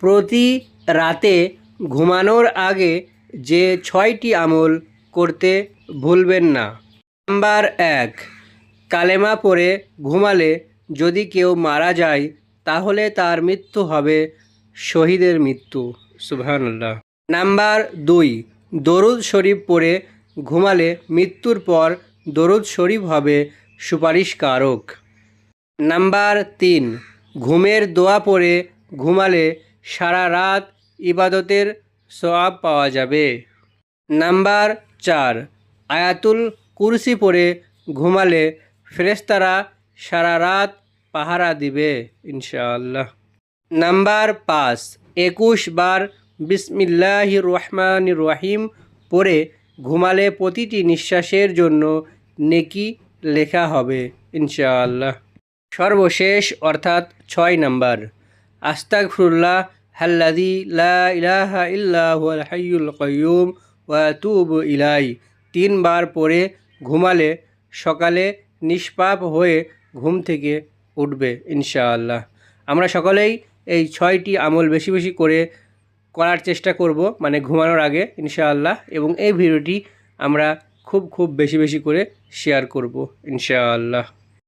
প্রতি রাতে ঘুমানোর আগে যে ছয়টি আমল করতে ভুলবেন না। নাম্বার এক, কালেমা পড়ে ঘুমালে যদি কেউ মারা যায়, তাহলে তার মৃত্যু হবে শহীদের মৃত্যু। সুবহানাল্লাহ। নাম্বার দুই, দরুদ শরীফ পড়ে ঘুমালে মৃত্যুর পর দরুদ শরীফ হবে সুপারিশকারক। নাম্বার তিন, ঘুমের দোয়া পড়ে ঘুমালে সারা রাত ইবাদতের সওয়াব পাওয়া যাবে। নাম্বার চার, আয়াতুল কুরসি পরে ঘুমালে ফেরেস্তারা সারা রাত পাহারা দিবে, ইনশাআল্লাহ। নাম্বার পাঁচ, একুশ বার বিসমিল্লাহ রহমান রহিম পরে ঘুমালে প্রতিটি নিঃশ্বাসের জন্য নেকি লেখা হবে, ইনশাআল্লাহ। সর্বশেষ, অর্থাৎ ছয় নাম্বার, আস্তাগফিরুল্লাহ হাল্লাযী লা ইলাহা ইল্লা হুয়াল হাইয়ুল কাইয়্যুম ওয়া আতুবু ইলাই তিনবার পরে ঘুমালে সকালে নিষ্পাপ হয়ে ঘুম থেকে উঠবে ইনশাআল্লাহ। আমরা সকলেই এই ছয়টি আমল বেশি বেশি করে করার চেষ্টা করব মানে ঘুমানোর আগে ইনশাআল্লাহ, এবং এই ভিডিওটি আমরা খুব খুব বেশি বেশি করে শেয়ার করব ইনশাআল্লাহ।